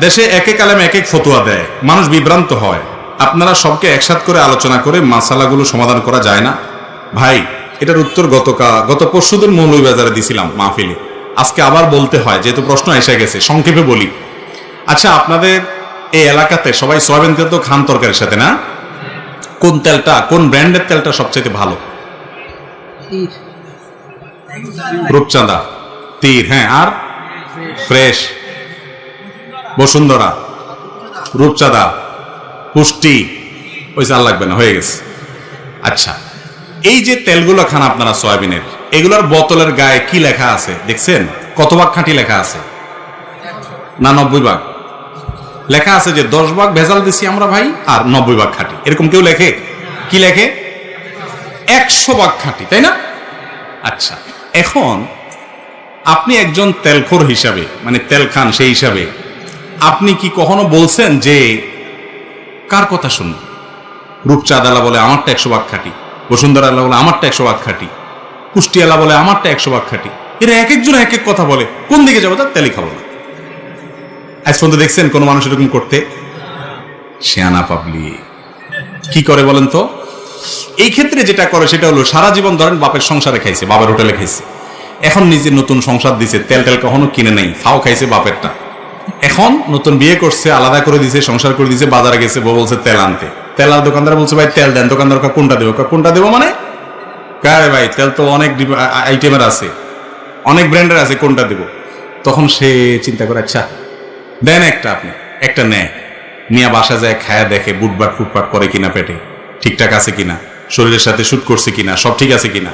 দেশে এক এক আলেম এক এক ফতুয়া দেয়। মানুষ বিভ্রান্ত হয়। আপনারা সবকে একসাথ করে আলোচনা করে মাসালাগুলো সমাধান করা যায় না? ভাই এটার উত্তর গতকা গত পরশুদিন মৌলভীবাজারে দিছিলাম মাহফিলে। আজকে আবার বলতে হয় যেহেতু প্রশ্ন এসে গেছে সংক্ষেপে বলি। আচ্ছা আপনাদের এই এলাকাতে সবাই সয়াবিন তেল তো খান তরকারির সাথে না? কোন তেলটা কোন ব্র্যান্ডের তেলটা সবচেয়ে ভালো? রূপচাঁদা। তীর হ্যাঁ আর? ফ্রেশ। বসুন্ধরা, রূপচাঁদা পুষ্টি ওই চাল লাগবে না, হয়ে গেছে। আচ্ছা এই যে তেলগুলো খান আপনারা সয়াবিনের, এগুলোর বোতলের গায়ে কি লেখা আছে? দেখছেন? কত ভাগ খাঁটি লেখা আছে? না নব্বই ভাগ। লেখা আছে যে দশ ভাগ ভেজাল দিছি আমরা ভাই, আর নব্বই ভাগ খাঁটি। এরকম কেউ লেখে? কি লেখে? একশো ভাগ খাঁটি, তাই না? আচ্ছা এখন আপনি একজন তেলখোর হিসাবে মানে তেল খান সেই হিসাবে আপনি কি কখনো বলছেন যে, কার কথা শুনুন রূপচাঁদ আলা বলে, আমারটা একশো ভাগ খাটি। বসুন্ধরা আল্লাহ বলে, আমারটা একশো ভাগ খাটি। কুষ্টিয়ালা বলে, আমারটা একশো ভাগ খাটি। এরা এক একজন এক এক কথা বলে। কোন দিকে যাব তার তেলই খাব না। আজ পর্যন্ত দেখছেন কোনো মানুষ এরকম করতে? শেয়ানা পাবলি কি করে বলেন তো? এই ক্ষেত্রে যেটা করে সেটা হলো, সারা জীবন ধরেন বাপের সংসারে খাইছে, বাবার হোটেলে খাইছে। এখন নিজের নতুন সংসার দিছে, তেল তেল কখনো কিনে নেই, ফাও খাইছে বাপেরটা। এখন নতুন বিয়ে করছে, আলাদা করে দিছে, সংসার করে দিছে, বাজারে গেছে, বউ বলছে তেল আনতে। তেল আর দোকানদার বলছে, ভাই, তেল দেন। দোকানদার কোনটা দেবো? কোনটা দেবো মানে? কারে ভাই, তেল তো অনেক আইটেমের আছে। অনেক ব্র্যান্ডের আছে, কোনটা দেবো? তখন সে চিন্তা করে আচ্ছা দেন একটা আপনি, একটা নেয়। নিয়ে বাসা যায়, খায়া দেখে, বুটবাট ফুটপাট করে কিনা পেটে। ঠিকঠাক আছে কিনা? শরীরের সাথে শুট করছে কিনা? সব ঠিক আছে কিনা?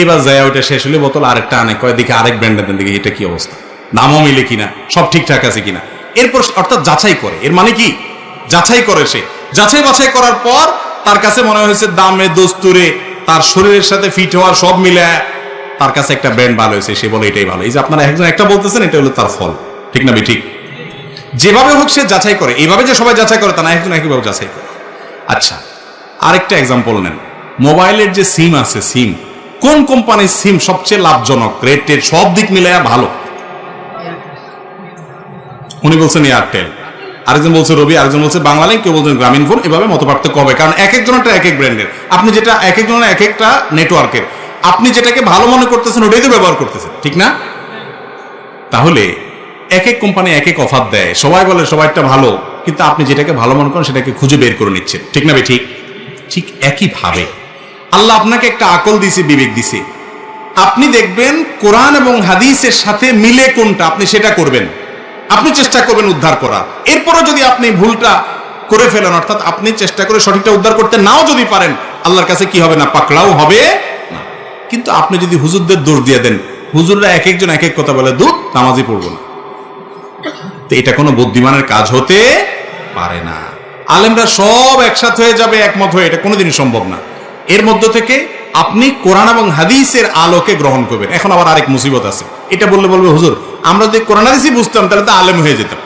এবার যায়, ওইটা শেষ হলে বোতল আরেকটা আনে। কয় দিকে আরেক ব্র্যান্ডের দেখি এটা কি অবস্থা? দামও মিলে কিনা, সব ঠিকঠাক আছে কিনা। এরপর অর্থাৎ যাচাই করে। এর মানে কি? যাচাই করে সে। যাচাই বাছাই করার পর তার কাছে মনে হয়েছে দামে, দস্তুরে, তার শরীরের সাথে ফিট হওয়ার সব মিলে। তার কাছে একটা ব্র্যান্ড ভালো হয়েছে, সে বলে এটাই ভালো। এই যে আপনারা একজন একটা বলতেছেন, এটা হলো তার ফল। ঠিক না ঠিক। যেভাবে হোক সে যাচাই করে। এইভাবে যে সবাই যাচাই করে, তা না, একজন একইভাবে যাচাই করে। আচ্ছা আরেকটা এক্সাম্পল নেন। মোবাইলের যে সিম আছে সিম কোন কোম্পানির সিম সবচেয়ে লাভজনক? রেটের সব দিক মিলাইয়া ভালো। উনি বলছেন এয়ারটেল আরেকজন বলছে রবি আরেকজন বলছে বাংলালিং কেউ বলছেন গ্রামীণ ফোন এভাবে মত পার্থক্য হবে। কারণ এক একজনেরটা এক এক ব্র্যান্ডের আপনি যেটা এক একজনের এক একটা নেটওয়ার্কের আপনি যেটাকে ভালো মনে করতেছেন, ওটাই তো ব্যবহার করতেছেন। ঠিক না? তাহলে এক এক কোম্পানি এক এক অফার দেয়। সবাই বলে সবাইটা ভালো, কিন্তু আপনি যেটাকে ভালো মনে করেন, সেটাকে খুঁজে বের করে নিচ্ছেন। ঠিক না ঠিক। ঠিক একইভাবে আল্লাহ আপনাকে একটা আকল দিছে, বিবেক দিছে। আপনি দেখবেন কোরআন এবং হাদিসের সাথে মিলে কোনটা, আপনি সেটা করবেন। আপনি চেষ্টা করবেন উদ্ধার করার এরপরে যদি আপনি ভুলটা করে ফেলেন, অর্থাৎ আপনি চেষ্টা করে সঠিকটা উদ্ধার করতে নাও যদি পারেন, আল্লাহর কাছে কি হবে না, পাকড়াও হবে না। কিন্তু আপনি যদি হুজুরদের দোষ দিয়ে দেন, হুজুররা এক একজন এক এক কথা বলে, দুধ, নামাজই পড়ব না। তো এটা কোনো বুদ্ধিমানের কাজ হতে পারে না। আলেমরা সব একসাথ হয়ে যাবে, একমত হয়ে। এটা কোনোদিনই সম্ভব না। এর মধ্য থেকে আপনি কোরআন এবং হাদিসের আলোকে গ্রহণ করবেন। এখন আবার আরেক মুসিবত আছে। এটা বললে বলবে, হুজুর আমরা যদি কোরআন হাদিসই বুঝতাম, তাহলে তো আলেম হয়ে যেতাম।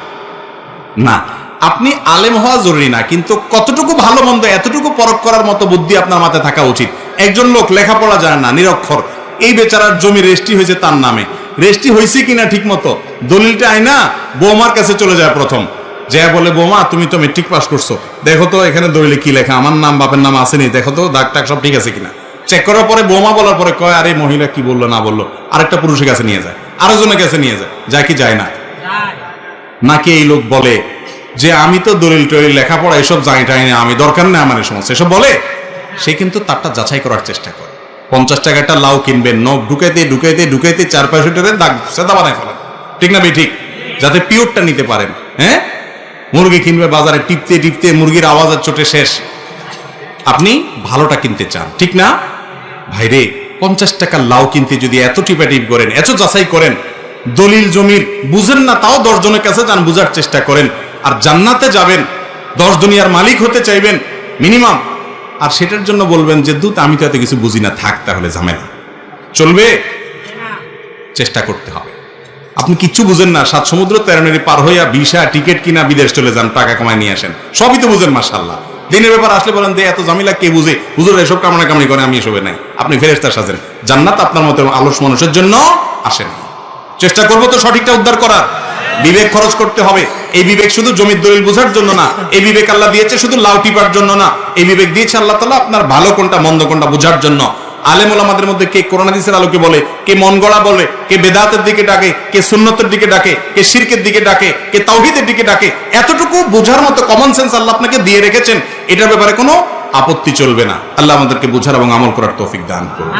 না, আপনি আলেম হওয়া জরুরি না, কিন্তু কতটুকু ভালো মন্দ, এতটুকু পরখ করার মতো বুদ্ধি আপনার মাথায় থাকা উচিত। একজন লোক লেখাপড়া জানে না, নিরক্ষর। এই বেচারার জমি রেস্টি হয়েছে তার নামে। রেস্টি হয়েছে কিনা ঠিক মতো দলিলটা আইনা, বৌমার কাছে চলে যায় প্রথম। যে বলে, বৌমা, তুমি তো মেট্রিক পাস করছ। দেখো তো এখানে দলিলে কি লেখা, আমার নাম, বাপের নাম আসেনি। দেখো তো, দাগ টাগ সব ঠিক আছে কিনা? চেক করার পরে বৌমা বলার পরে কয়, আরে মহিলা কি বলল, না বলল? আরেকটা পুরুষের কাছে নিয়ে যায়। আরেকজনের কাছে নিয়ে যায় যায় কি যায় না? নাকি এই লোক বলে যে আমি তো দলিল টলিল লেখাপড়া এসব জানি টাই না, আমি দরকার নেই আমার সমস্ত। এসব বলে? সে কিন্তু তারটা যাচাই করার চেষ্টা করে। পঞ্চাশ টাকাটা লাউ কিনবেন নখ ঢুকাইতে ঢুকাইতে ঢুকাইতে চার পাঁচশো টাকার দাগ সেদা বানায় ফেলেন ঠিক না ভাই, ঠিক? যাতে পিওরটা নিতে পারেন হ্যাঁ? মুরগি কিনবে বাজারে, টিপতে টিপতে মুরগির আওয়াজ আর চোটে শেষ। আপনি ভালোটা কিনতে চান, ঠিক না? ভাইরে পঞ্চাশ টাকার লাউ কিনতে যদি এত টিপাটিপ করেন, এত যাচাই করেন, দলিল জমির, বুঝেন না তাও দশজনের কাছে যান, বুঝার চেষ্টা করেন, আর জান্নাতে যাবেন, দশ দুনিয়ার মালিক হতে চাইবেন মিনিমাম আর সেটার জন্য বলবেন যে, দূত, আমি তো এত কিছু বুঝি না, থাক তাহলে ঝামেলা। চলবে? চেষ্টা করতে হবে। আপনি কিচ্ছু বুঝেন না, সাত সমুদ্র তেরোনেরি পার হইয়া ভিসা, টিকিট কিনা, বিদেশ চলে যান, টাকা কামায় নিয়ে আসেন। সবই তো বুঝেন মাসাল্লাহ দিনের ব্যাপার আসলে বলেন যে, এত জামিলা কে বুঝে? হুজুর এসব কামনা কামনি করে, আমি এসবে নাই। আপনি ফেরেস্তার সাজেন জান্নাত আপনার মতো আলস মানুষের জন্য আসেন চেষ্টা করব তো সঠিকটা উদ্ধার করার। বিবেক খরচ করতে হবে। এই বিবেক শুধু জমির দলিল বোঝার জন্য না, এই বিবেক আল্লাহ দিয়েছে শুধু লাউ টিপার জন্য না, এই বিবেক দিয়েছে আল্লাহ তালা আপনার ভালো কোনটা, মন্দ কোনটা বোঝার জন্য। আলেম ওলামাদের মধ্যে কে কোরআন হাদিসের আলোকে বলে, কে মন গড়া বলে, কে বেদাতের দিকে ডাকে, কে সুন্নতের দিকে ডাকে, কে শিরকের দিকে ডাকে, কে তাওহীদের দিকে ডাকে, এতটুকু বোঝার মতো কমন সেন্স আল্লাহ আপনাকে দিয়ে রেখেছেন। এটার ব্যাপারে কোনো আপত্তি চলবে না। আল্লাহ আমাদেরকে বোঝার এবং আমল করার তৌফিক দান করুন।